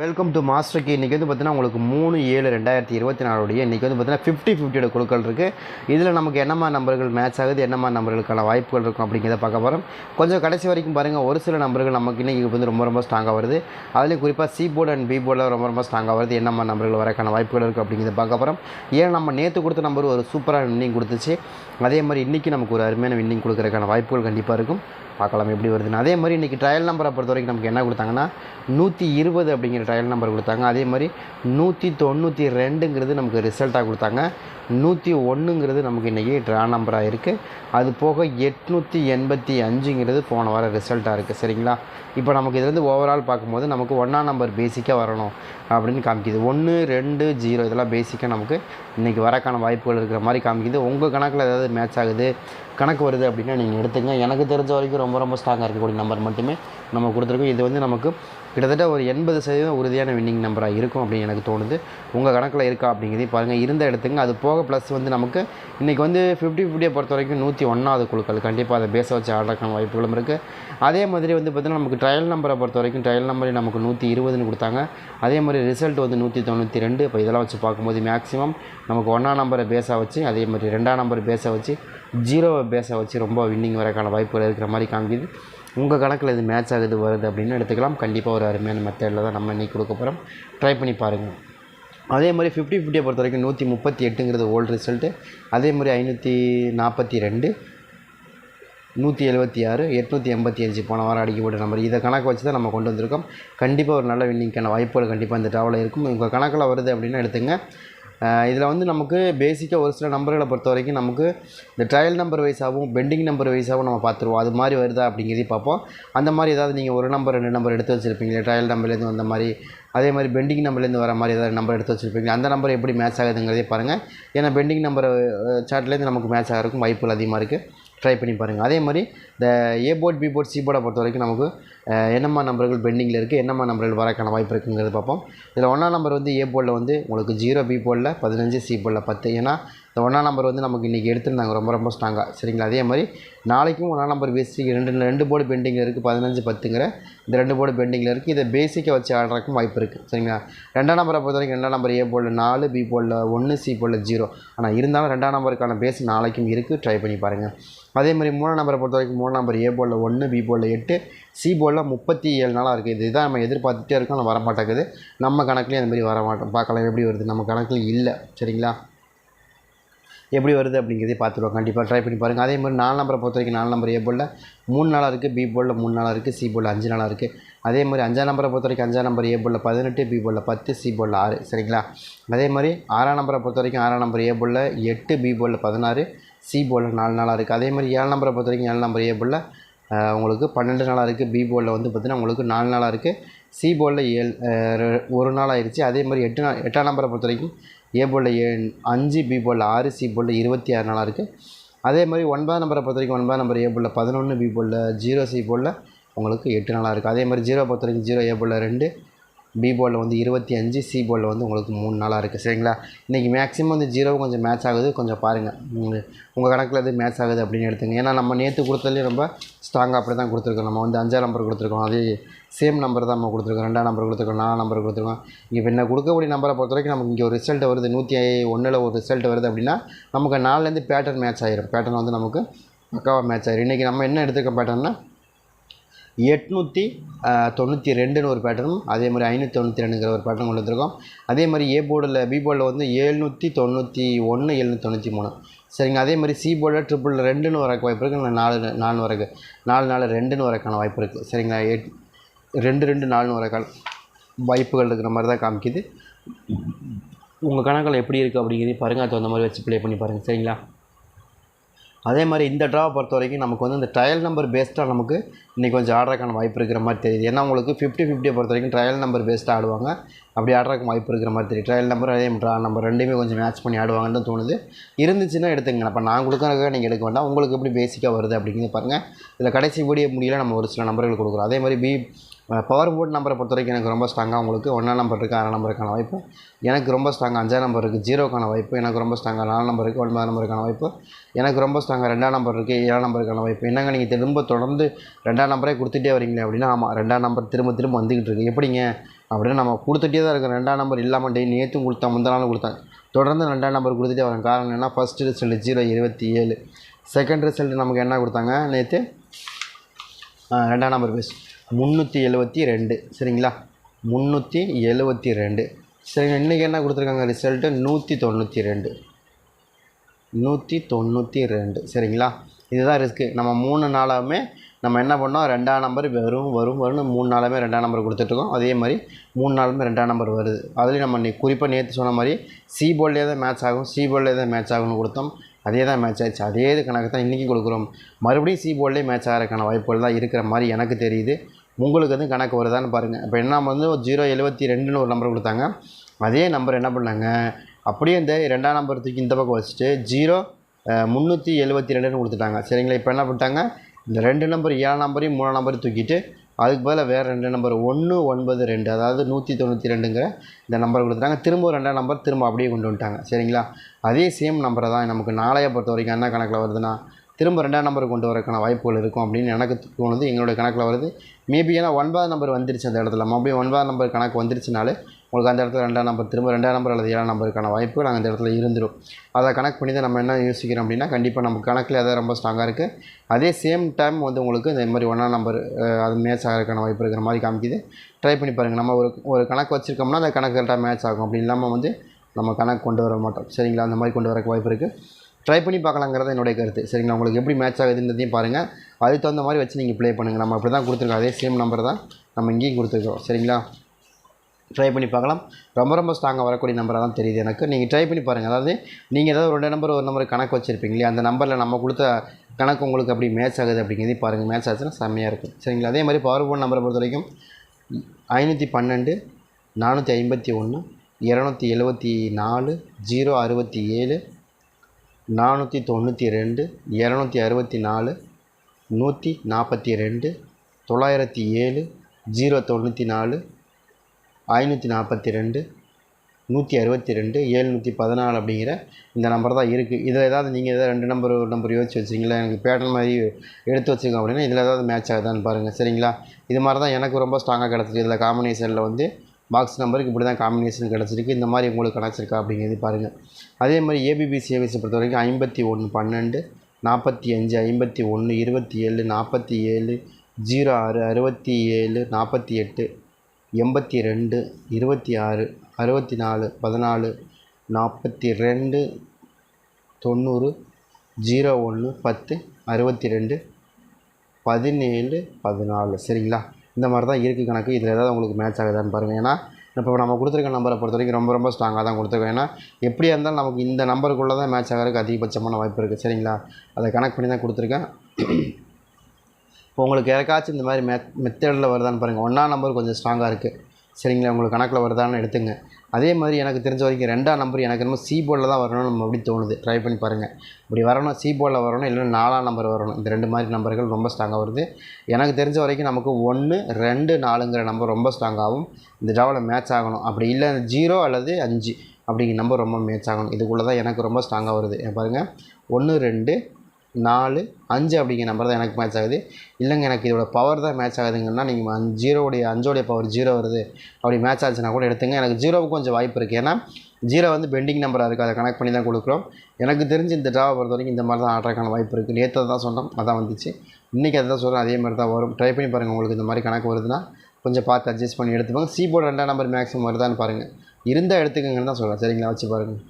Welcome to master K இன்றைக்கி வந்து பார்த்தீங்கன்னா உங்களுக்கு மூணு ஏழு ரெண்டாயிரத்தி இருபத்தி நாலுடைய இன்றைக்கி வந்து பார்த்தீங்கன்னா ஃபிஃப்டி ஃபிஃப்டியோட குழுக்கள் இருக்குது இதில் நமக்கு என்னமா நம்பர்கள் மேட்ச் ஆகுது என்னமா நம்பர்களுக்கான வாய்ப்புகள் இருக்கும் அப்படிங்கிறத பார்க்க போகிறோம் கொஞ்சம் கடைசி வரைக்கும் பாருங்கள் ஒரு சில நம்பர்கள் நமக்கு இன்றைக்கி வந்து ரொம்ப ரொம்ப ஸ்ட்ராங்காக வருது. அதுலேயும் குறிப்பாக சி போர்டு அண்ட் பி போர்டில் ரொம்ப ரொம்ப ஸ்ட்ராங்காக வருது என்னமா நம்பர்கள் வரக்கான வாய்ப்புகள் இருக்குது அப்படிங்கிறத பார்க்க போகிறோம் ஏன் நம்ம நேற்று கொடுத்த நம்பர் ஒரு சூப்பரான வின்னிங் கொடுத்துச்சு. அதே மாதிரி இன்றைக்கி நமக்கு ஒரு அருமையான வின்னிங் கொடுக்குறதுக்கான வாய்ப்புகள் கண்டிப்பாக இருக்கும். பார்க்கலாம் எப்படி வருதுன்னு. அதே மாதிரி இன்றைக்கி ட்ரையல் நம்பரை பொறுத்த வரைக்கும் நமக்கு என்ன கொடுத்தாங்கன்னா நூற்றி இருபது அப்படிங்கிற ட்ரையல் நம்பர் கொடுத்தாங்க. அதே மாதிரி நூற்றி தொண்ணூற்றி ரெண்டுங்கிறது நமக்கு ரிசல்ட்டாக கொடுத்தாங்க. நூற்றி ஒன்றுங்கிறது நமக்கு இன்றைக்கி ட்ரா நம்பராக இருக்குது அது போக எட்நூற்றி எண்பத்தி அஞ்சுங்கிறது போன வாரம் ரிசல்ட்டாக இருக்குது சரிங்களா? இப்போ நமக்கு இதுலேருந்து ஓவரால் பார்க்கும்போது நமக்கு ஒன்றாம் நம்பர் பேசிக்காக வரணும் அப்படின்னு காமிக்குது. ஒன்று ரெண்டு ஜீரோ இதெல்லாம் பேசிக்காக நமக்கு இன்றைக்கி வரக்கான வாய்ப்புகள் இருக்கிற மாதிரி காமிக்குது. உங்கள் கணக்கில் ஏதாவது மேட்ச் ஆகுது? கணக்கு வருது அப்படின்னா நீங்கள் எடுத்துங்க எனக்கு தெரிஞ்ச வரைக்கும் ரொம்ப ரொம்ப ஸ்ட்ராங்காக இருக்கக்கூடிய நம்பர் மட்டுமே நம்ம கொடுத்துருக்கோம். இது வந்து நமக்கு கிட்டத்தட்ட ஒரு எண்பது சதவீதம் உறுதியான வின்னிங் நம்பராக இருக்கும் அப்படின்னு எனக்கு தோணுது. உங்கள் கணக்கில் இருக்கா அப்படிங்கிறதையும் பாருங்கள் இருந்த இடத்துங்க அது போக ப்ளஸ் வந்து நமக்கு இன்றைக்கி வந்து ஃபிஃப்டி ஃபிஃப்டியை பொறுத்த வரைக்கும் நூற்றி ஒன்றாவது குழுக்கள். கண்டிப்பாக அதை பேச வச்சு ஆடுறதுக்கான வாய்ப்புகளும் இருக்குது அதே மாதிரி வந்து பார்த்திங்கன்னா நமக்கு ட்ரையல் நம்பரை பொறுத்த வரைக்கும் ட்ரையல் நம்பர் நமக்கு நூற்றி இருபதுன்னு கொடுத்தாங்க. அதே மாதிரி ரிசல்ட் வந்து நூற்றி தொண்ணூற்றி ரெண்டு. இப்போ இதெல்லாம் வச்சு பார்க்கும்போது மேக்ஸிமம் நமக்கு ஒன்றாம் நம்பரை பேஸாக வச்சு அதே மாதிரி ரெண்டாம் நம்பர் பேஸை வச்சு ஜீரோவை பேஸை வச்சு ரொம்ப வின்னிங் வரக்கான வாய்ப்புகள் இருக்கிற மாதிரி காமிக்குது. உங்கள் கணக்கில் இது மேட்ச் ஆகுது வருது அப்படின்னு எடுத்துக்கலாம். கண்டிப்பாக ஒரு அருமையான மெத்தடில் தான் நம்ம இன்றைக்கி கொடுக்க போகிறோம் ட்ரை பண்ணி பாருங்கள் அதே மாதிரி ஃபிஃப்டி ஃபிஃப்டியை பொறுத்த வரைக்கும் நூற்றி முப்பத்தி எட்டுங்கிறது ஓல்டு ரிசல்ட்டு அதே மாதிரி ஐநூற்றி நாற்பத்தி ரெண்டு நூற்றி எழுபத்தி ஆறு எட்நூற்றி எண்பத்தி அஞ்சு போன வாரம் அடிக்கப்பட்ட நம்பர் இதை கணக்கு வச்சு தான் நம்ம கொண்டு வந்திருக்கோம். கண்டிப்பாக ஒரு நல்ல வின்னிங்க்கான வாய்ப்புகள் கண்டிப்பாக இந்த ட்ராவலில் இருக்கும். உங்கள் கணக்கில் வருது அப்படின்னா எடுத்துங்க. இதில் வந்து நமக்கு பேசிக்காக ஒரு சில நம்பர்களை பொறுத்த வரைக்கும் நமக்கு இந்த ட்ரையல் நம்பர் வைஸாகவும் பெண்டிங் நம்பர் வைஸாகவும் நம்ம பார்த்துருவோம். அது மாதிரி வருதா அப்படிங்கிறதையும் பார்ப்போம். அந்த மாதிரி ஏதாவது நீங்கள் ஒரு நம்பர் ரெண்டு நம்பர் எடுத்து வச்சுருப்பீங்களே ட்ரையல் நம்பர்லேருந்து வந்த மாதிரி. அதே மாதிரி பெண்டிங் நம்பர்லேருந்து வர மாதிரி ஏதாவது நம்பர் எடுத்து வச்சுருப்பீங்க அந்த நம்பர் எப்படி மேட்ச் ஆகுதுங்கிறதே பாருங்கள் ஏன்னா பெண்டிங் நம்பர் சார்ட்லேருந்து நமக்கு மேட்ச் ஆகிறதுக்கும் வாய்ப்புகள் அதிகமாக இருக்குது ட்ரை பண்ணி பாருங்கள் அதே மாதிரி இந்த A board B board C போர்டை பொறுத்த வரைக்கும் நமக்கு என்னம்மா நம்பர்கள் பெண்டிங்கில் இருக்குது என்னம்மா நம்பர்கள் வரக்கான வாய்ப்பு இருக்குங்கிறது பார்ப்போம். இதில் ஒன்றாம் நம்பர் வந்து ஏ போர்டில் வந்து உங்களுக்கு ஜீரோ பி போர்டில் பதினஞ்சு சி போர்டில் பத்து. ஏன்னா இந்த ஒன்றாம் நம்பர் வந்து நமக்கு இன்றைக்கி எடுத்துருந்தாங்க. ரொம்ப ரொம்ப ஸ்ட்ராங்காக சரிங்களா? அதே மாதிரி நாளைக்கும் ஒன்றாம் நம்பர் பேசிக் ரெண்டு ரெண்டு போர்டு பெண்டிங்கில் இருக்குது பதினஞ்சு பத்துங்கிற இந்த ரெண்டு போர்டு பெண்டிங்கில் இருக்குது இதை பேசிக்காக வச்சு ஆடுறதுக்கும் வாய்ப்பு இருக்குது சரிங்களா? ரெண்டாம் நம்பரை பொறுத்த வரைக்கும் ரெண்டாம் நம்பர் ஏ போர்டில் நாலு பி போர்டில் ஒன்று சி போர்டில் ஜீரோ ஆனால் இருந்தாலும் ரெண்டாம் நம்பருக்கான பேஸ் நாளைக்கும் இருக்குது ட்ரை பண்ணி பாருங்கள் அதே மாதிரி மூணாம் நம்பரை பொறுத்த வரைக்கும் மூணாம் நம்பர் ஏ போர்டில் ஒன்று பி போர்டில் எட்டு சி போர்டில் முப்பத்தி ஏழு நாளாக இருக்குது இதுதான் நம்ம எதிர்பார்த்துட்டே இருக்கோம். ஆனால் வர மாட்டேங்குது நம்ம கணக்குலேயும் அந்த மாதிரி வர மாட்டோம் பார்க்கலாம். எப்படி வருது? நம்ம கணக்கில் இல்லை. சரிங்களா? எப்படி வருது அப்படிங்கிறதே பார்த்துருவோம். கண்டிப்பாக ட்ரை பண்ணி பாருங்கள் அதே மாதிரி நாலு நம்பரை பொறுத்த வரைக்கும் நாலு நம்பர் ஏ போர்டில் மூணு நாளாக இருக்குது பி போலில் மூணு நாளாக இருக்குது சி போலில் அஞ்சு நாளாக இருக்குது அதே மாதிரி அஞ்சாம் நம்பரை பொறுத்த வரைக்கும் அஞ்சாம் நம்பர் ஏ போலில் பதினெட்டு பி போலில் பத்து சி போலில் ஆறு. சரிங்களா? அதே மாதிரி ஆறாம் நம்பரை பொறுத்த வரைக்கும் ஆறாம் நம்பர் ஏ போலில் எட்டு பி போலில் பதினாறு சி போலில் நாலு நாளாக இருக்குது அதே மாதிரி ஏழு நம்பரை பொறுத்த வரைக்கும் ஏழு நம்பர் ஏ போலில் உங்களுக்கு பன்னெண்டு நாளாக இருக்குது பி போர்டில் வந்து பார்த்திங்கன்னா உங்களுக்கு நாலு நாளாக இருக்குது சி போர்டில் ஏழு ஒரு நாள் ஆயிடுச்சு அதே மாதிரி எட்டு நாள் எட்டாம் நம்பரை பொறுத்த வரைக்கும் ஏ போல் ஏ அஞ்சு பி போல் ஆறு சி போல் இருபத்தி ஆறு நாளாக இருக்குது அதே மாதிரி ஒன்பதாம் நம்பரை பொறுத்த வரைக்கும் ஒன்பதாம் நம்பர் ஏ போல் பதினொன்று பி போல் ஜீரோ சி போல் உங்களுக்கு எட்டு நாளாக இருக்குது அதே மாதிரி ஜீரோ பொறுத்த வரைக்கும் ஜீரோ ஏ போல் ரெண்டு பி போர்டில் வந்து இருபத்தி அஞ்சு சி போர்டில் வந்து உங்களுக்கு மூணு நாளாக இருக்குது சரிங்களா? இன்றைக்கி மேக்ஸிமம் வந்து ஜீரோ கொஞ்சம் மேட்ச் ஆகுது. கொஞ்சம் பாருங்கள் உங்கள் கணக்கில் எது மேட்ச் ஆகுது அப்படின்னு எடுத்துங்க. ஏன்னா நம்ம நேற்று கொடுத்ததுலேயே ரொம்ப ஸ்ட்ராங்காக அப்படி தான் கொடுத்துருக்கோம். நம்ம வந்து அஞ்சாம் நம்பர் கொடுத்துருக்கோம். அதே சேம் நம்பர் தான் நம்ம கொடுத்துருக்கோம். ரெண்டாம் நம்பர் கொடுத்துருக்கோம். நாலாம் நம்பர் கொடுத்துருக்கோம். இங்கே என்ன கொடுக்கக்கூடிய நம்பரை பொறுத்த வரைக்கும் நமக்கு இங்கே ஒரு ரிசல்ட் வருது. நூற்றி ஒன்றில் ஒரு ரிசல்ட் வருது அப்படின்னா நமக்கு நாலுலேருந்து பேட்டர்ன் மேட்ச் ஆகிரும் பேட்டர்ன் வந்து நமக்கு பக்காவாக மேட்ச் ஆகிரும் இன்றைக்கி நம்ம என்ன எடுத்துக்க பேட்டர்னா எட்நூற்றி தொண்ணூற்றி ரெண்டுன்னு ஒரு பேட்டர்னும் அதே மாதிரி ஐநூற்றி தொண்ணூற்றி ரெண்டுங்கிற ஒரு பேட்டர்ன் கொண்டு வந்திருக்கோம். அதே மாதிரி ஏ போர்டில் பி போர்டில் வந்து ஏழ்நூற்றி தொண்ணூற்றி ஒன்று எழுநூற்றி தொண்ணூற்றி மூணு. சரிங்க அதே மாதிரி சி போர்டில் ட்ரிபிள் ரெண்டுன்னு வரக்கு வாய்ப்பு இருக்குது நாலு நாலு வரக்கு? நாலு நாலு ரெண்டுன்னு வரக்கான வாய்ப்பு இருக்குது சரிங்களா எட் ரெண்டு ரெண்டு நாலுன்னு வரக்கான வாய்ப்புகள் இருக்கிற மாதிரி தான் காமிக்குது. உங்கள் கணக்கில் எப்படி இருக்குது அப்படிங்கிறதையும் பாருங்கள் அது தகுந்த மாதிரி வச்சு ப்ளே பண்ணி பாருங்கள் சரிங்களா? அதே மாதிரி இந்த ட்ராவை பொறுத்த வரைக்கும் நமக்கு வந்து இந்த ட்ரையல் நம்பர் பேஸ்டாக நமக்கு இன்றைக்கி கொஞ்சம் ஆடுறதுக்கான வாய்ப்பு இருக்கிற மாதிரி தெரியுது. ஏன்னா உங்களுக்கு ஃபிஃப்டி ஃபிஃப்டியை பொறுத்த வரைக்கும் ட்ரையல் நம்பர் பேஸ்டாக ஆடுவாங்க. அப்படி ஆடுறதுக்கு வாய்ப்பு இருக்கிற மாதிரி தெரியும் ட்ரையல் நம்பர் அதே ட்ரா நம்பர் ரெண்டுமே கொஞ்சம் மேட்ச் பண்ணி ஆடுவாங்கன்னு தோணுது. இருந்துச்சுன்னா எடுத்துங்க அப்போ நான் கொடுக்குறதுக்காக நீங்கள் எடுக்க வேண்டாம். உங்களுக்கு எப்படி பேசிக்காக வருது அப்படிங்கிறது பாருங்கள் இதில் கடைசி வீடியோ முடியல நம்ம ஒரு சில நம்பர்கள் கொடுக்குறோம். அதே மாதிரி பி பவர் போர்ட் நம்பரை பொறுத்த வரைக்கும் எனக்கு ரொம்ப ஸ்ட்ராங்காக உங்களுக்கு ஒன்றாம் நம்பர் இருக்குது ஆறாம் நம்பருக்கான வாய்ப்பு. எனக்கு ரொம்ப ஸ்ட்ராங்காக அஞ்சாம் நம்பர் இருக்குது ஜீரோக்கான வாய்ப்பு. எனக்கு ரொம்ப ஸ்ட்ராங்காக நாலாம் நம்பர் இருக்குது ஒன்பதாம் நம்பருக்கான வாய்ப்பு. எனக்கு ரொம்ப ஸ்ட்ராங்காக ரெண்டாம் நம்பர் இருக்குது ஏழாம் நம்பருக்கான வாய்ப்பு. என்னங்க நீங்கள் திரும்ப தொடர்ந்து ரெண்டாம் நம்பரே கொடுத்துட்டே வரீங்களே அப்படின்னா ஆமாம் ரெண்டாம் நம்பர் திரும்ப திரும்ப வந்துக்கிட்டு இருக்கு. எப்படிங்க? அப்படின்னு நம்ம கொடுத்துட்டே தான் இருக்கோம். ரெண்டாம் நம்பர் இல்லாமல் டெய்லி நேற்றும் கொடுத்தேன் முந்தின நாளும் கொடுத்தேன். தொடர்ந்து ரெண்டாம் நம்பர் கொடுத்துட்டே வரேன். காரணம் என்ன ஃபஸ்ட்டு ரிசல்ட் ஜீரோ இருபத்தி ஏழு. செகண்ட் ரிசல்ட் நமக்கு என்ன கொடுத்தாங்க நேற்று ரெண்டாம் நம்பர் பேஸ். முந்நூற்றி எழுபத்தி ரெண்டு. சரிங்களா? முந்நூற்றி எழுபத்தி ரெண்டு. சரிங்க இன்றைக்கி என்ன கொடுத்துருக்காங்க ரிசல்ட்டு நூற்றி தொண்ணூற்றி ரெண்டு. நூற்றி தொண்ணூற்றி ரெண்டு. சரிங்களா? இதுதான் ரிஸ்க்கு நம்ம மூணு நாளாகவுமே நம்ம என்ன பண்ணோம்? ரெண்டாம் நம்பர் வரும் வரும் வரும்னு மூணு நாளுமே ரெண்டாம் நம்பர் கொடுத்துட்ருக்கோம் அதே மாதிரி மூணு நாளுமே ரெண்டாம் நம்பர் வருது. அதுலேயும் நம்ம குறிப்பாக நேற்று சொன்ன மாதிரி சி போர்ட்லேயே தான் மேட்ச் ஆகும் சி போர்ட்லேயே தான் மேட்ச் ஆகும்னு கொடுத்தோம். அதே தான் மேட்ச் ஆயிடுச்சு. அதே இது கணக்கு தான் இன்றைக்கும் கொடுக்குறோம். மறுபடியும் சி போர்ட்லேயே மேட்ச் ஆகிறதுக்கான வாய்ப்புகள் தான் இருக்கிற மாதிரி எனக்கு தெரியுது. உங்களுக்கு வந்து கணக்கு வருதான்னு பாருங்கள் இப்போ என்ன வந்து ஜீரோ எழுபத்தி ரெண்டுன்னு ஒரு நம்பர் கொடுத்தாங்க. அதே நம்பர் என்ன பண்ணாங்க? அப்படியே இந்த ரெண்டாம் நம்பர் தூக்கி இந்த பக்கம் வச்சுட்டு ஜீரோ முந்நூற்றி எழுபத்தி ரெண்டுன்னு கொடுத்துட்டாங்க. சரிங்களா? இப்போ என்ன பண்ணிட்டாங்க? இந்த ரெண்டு நம்பர் ஏழு நம்பரையும் மூணு நம்பரையும் தூக்கிட்டு அதுக்கு பதிலாக வேறு ரெண்டு நம்பர் ஒன்று ஒன்பது ரெண்டு அதாவது நூற்றி தொண்ணூற்றி ரெண்டுங்கிற இந்த நம்பர் கொடுத்துட்டாங்க. திரும்ப ஒரு ரெண்டாம் நம்பர் திரும்ப அப்படியே கொண்டு வந்துட்டாங்க. சரிங்களா? அதே சேம் நம்பரை தான் நமக்கு நாளைய பொறுத்த வரைக்கும் என்ன கணக்கில் வருதுன்னா திரும்ப ரெண்டாம் நம்பர் கொண்டு வரக்கான வாய்ப்புகள் இருக்கும் அப்படின்னு எனக்கு தோணுது. எங்களுடைய கணக்கில் வருது. மேபி ஏன்னா ஒன்பதாம் நம்பர் வந்துருச்சு அந்த இடத்துல. மறுபடியும் ஒன்பதாம் நம்பர் கணக்கு வந்துருச்சுனாலே உங்களுக்கு அந்த இடத்துல ரெண்டாம் நம்பர் திரும்ப ரெண்டாம் நம்பர் அல்லது ஏழாம் நம்பருக்கான வாய்ப்பு நாங்கள் அந்த இடத்துல இருந்துடும் அதை கணக்கு பண்ணி தான் நம்ம என்ன யோசிக்கிறோம் அப்படின்னா கண்டிப்பாக நம்ம கணக்கில் எதாவது ரொம்ப ஸ்ட்ராங்காக இருக்குது அதே சேம் டைம் வந்து உங்களுக்கு இந்த மாதிரி ஒன்றாம் நம்பர் அது மேட்ச் ஆகிறதுக்கான வாய்ப்பு இருக்கிற மாதிரி காமிக்குது. ட்ரை பண்ணி பாருங்கள் நம்ம ஒரு ஒரு கணக்கு வச்சுருக்கோம்னா அந்த கணக்கு கரெக்டாக மேட்ச் ஆகும் அப்படி இல்லாமல் வந்து நம்ம கணக்கு கொண்டு வர மாட்டோம். சரிங்களா? அந்த மாதிரி கொண்டு வரக்கு வாய்ப்பு இருக்குது ட்ரை பண்ணி பார்க்கலாங்கிறது என்னுடைய கருத்து. சரிங்களா? உங்களுக்கு எப்படி மேட்ச் ஆகுதுன்றதையும் பாருங்கள் அதுக்கு தகுந்த மாதிரி வச்சு நீங்கள் ப்ளே பண்ணுங்கள் நம்ம அப்படி தான் கொடுத்துருக்கோம். அதே சேம் நம்பர் தான் நம்ம இங்கேயும் கொடுத்துருக்கோம். சரிங்களா? ட்ரை பண்ணி பார்க்கலாம். ரொம்ப ரொம்ப ஸ்ட்ராங்காக வரக்கூடிய நம்பராக தான் தெரியுது எனக்கு. நீங்கள் ட்ரை பண்ணி பாருங்கள் அதாவது நீங்கள் ஏதாவது ஒரு ரெண்டு நம்பர் ஒரு நம்பர் கணக்கு வச்சுருப்பீங்களே அந்த நம்பரில் நம்ம கொடுத்த கணக்கு உங்களுக்கு அப்படி மேட்ச் ஆகுது அப்படிங்கிறதையும் பாருங்கள் மேட்ச் ஆச்சுன்னா செம்மையாக இருக்கும். சரிங்களா? அதே மாதிரி பவர் போன் நம்பரை பொறுத்த வரைக்கும் ஐநூற்றி பன்னெண்டு நானூற்றி ஐம்பத்தி ஒன்று இரநூத்தி எழுபத்தி நாலு ஜீரோ அறுபத்தி ஏழு நானூற்றி தொண்ணூற்றி ரெண்டு இரநூத்தி அறுபத்தி நாலு நூற்றி நாற்பத்தி ரெண்டு தொள்ளாயிரத்தி ஏழு ஜீரோ தொண்ணூற்றி நாலு ஐநூற்றி நாற்பத்தி ரெண்டு நூற்றி அறுபத்தி ரெண்டு ஏழ்நூற்றி பதினாலு அப்படிங்கிற இந்த நம்பர் தான் இருக்குது இதில் ஏதாவது நீங்கள் ஏதாவது ரெண்டு நம்பர் ஒரு நம்பர் யோசிச்சு வச்சிங்களா எனக்கு பேட்டர்ன் மாதிரி எடுத்து வச்சுங்க அப்படின்னா இதில் ஏதாவது மேட்ச் ஆகுதான்னு பாருங்கள் சரிங்களா? இது மாதிரி தான் எனக்கு ரொம்ப ஸ்ட்ராங்காக கிடச்சிருக்கு. இதில் காம்பினேஷனில் வந்து பாக்ஸ் நம்பருக்கு இப்படி தான் காம்பினேஷன் கிடச்சிருக்கு. இந்த மாதிரி உங்களுக்கு கிடச்சிருக்கா அப்படிங்கிறது பாருங்கள் அதே மாதிரி ஏபிபி சேவிங்ஸை பொறுத்த வரைக்கும் ஐம்பத்தி ஒன்று பன்னெண்டு நாற்பத்தி அஞ்சு ஐம்பத்தி ஒன்று இருபத்தி ஏழு நாற்பத்தி ஏழு ஜீரோ ஆறு அறுபத்தி ஏழு நாற்பத்தி எட்டு எண்பத்தி ரெண்டு இருபத்தி ஆறு அறுபத்தி நாலு பதினாலு நாற்பத்தி ரெண்டு தொண்ணூறு ஜீரோ ஒன்று பத்து அறுபத்தி ரெண்டு பதினேழு பதினாலு. சரிங்களா? இந்த மாதிரி தான் இருக்குது கணக்கு. இதில் ஏதாவது உங்களுக்கு மேட்ச் ஆகுதான்னு பாருங்கள் ஏன்னா இப்போ நம்ம கொடுத்துருக்க நம்பரை பொறுத்த வரைக்கும் ரொம்ப ரொம்ப ஸ்ட்ராங்காக தான் கொடுத்துருக்கோம். ஏன்னா எப்படியா இருந்தாலும் நமக்கு இந்த நம்பருக்குள்ளே தான் மேட்ச் ஆகிறதுக்கு அதிகபட்சமான வாய்ப்பு இருக்குது சரிங்களா? அதை கணக்கு பண்ணி தான் கொடுத்துருக்கேன். இப்போ உங்களுக்கு யாருக்காச்சும் இந்த மாதிரி மெத் மெத்தடில் வருதான்னு பாருங்கள் ஒன்றாம் நம்பர் கொஞ்சம் ஸ்ட்ராங்காக இருக்குது சரிங்களா? உங்களுக்கு கணக்கில் வருதான்னு எடுத்துங்க. அதே மாதிரி எனக்கு தெரிஞ்ச வரைக்கும் ரெண்டாம் நம்பர் எனக்கு என்னமோ சி போர்டில் தான் வரணும்னு நம்ம அப்படி தோணுது. ட்ரை பண்ணி பாருங்கள் இப்படி வரணும் சி போர்டில் வரணும் இல்லைன்னா நாலாம் நம்பர் வரணும். இந்த ரெண்டு மாதிரி நம்பர்கள் ரொம்ப ஸ்ட்ராங்காக வருது. எனக்கு தெரிஞ்ச வரைக்கும் நமக்கு ஒன்று ரெண்டு நாலுங்கிற நம்பர் ரொம்ப ஸ்ட்ராங்காகவும் இந்த ட்ராவில் மேட்ச் ஆகணும். அப்படி இல்லை ஜீரோ அல்லது அஞ்சு அப்படிங்கிற நம்பர் ரொம்ப மேட்ச் ஆகணும். இதுக்குள்ளே தான் எனக்கு ரொம்ப ஸ்ட்ராங்காக வருது. பாருங்கள் ஒன்று ரெண்டு நாலு அஞ்சு அப்படிங்கிற நம்பர் தான் எனக்கு மேட்ச் ஆகுது. இல்லைங்க எனக்கு இதோட பவர் தான் மேட்ச் ஆகுதுங்கன்னா நீங்கள் அஞ்சு ஜீரோடைய அஞ்சோடைய பவர் ஜீரோ வருது. அப்படி மேட்ச் ஆச்சுன்னா கூட எடுத்துங்க. எனக்கு ஜீரோவுக்கு கொஞ்சம் வாய்ப்பு இருக்குது ஏன்னா ஜீரோ வந்து பெண்டிங் நம்பராக இருக்குது அதை கனெக்ட் பண்ணி தான் கொடுக்குறோம். எனக்கு தெரிஞ்சு இந்த ட்ராவை பொறுத்த வரைக்கும் இந்த மாதிரி தான் ஆடுறதுக்கான வாய்ப்பு இருக்குது நேற்று தான் சொன்னோம். அதான் வந்துச்சு. இன்றைக்கி அதை தான் சொல்கிறேன் அதே மாதிரி தான் வரும். ட்ரை பண்ணி பாருங்கள் உங்களுக்கு இந்த மாதிரி கணக்கு வருதுன்னா கொஞ்சம் பார்த்து அட்ஜஸ்ட் பண்ணி எடுத்துப்பாங்க சீபோர்டு ரெண்டாம் நம்பர் மேக்ஸிமம் வருதான்னு பாருங்கள் இருந்தால் எடுத்துக்கங்கன்னு தான் சொல்கிறேன் சரிங்களா? வச்சு பாருங்கள்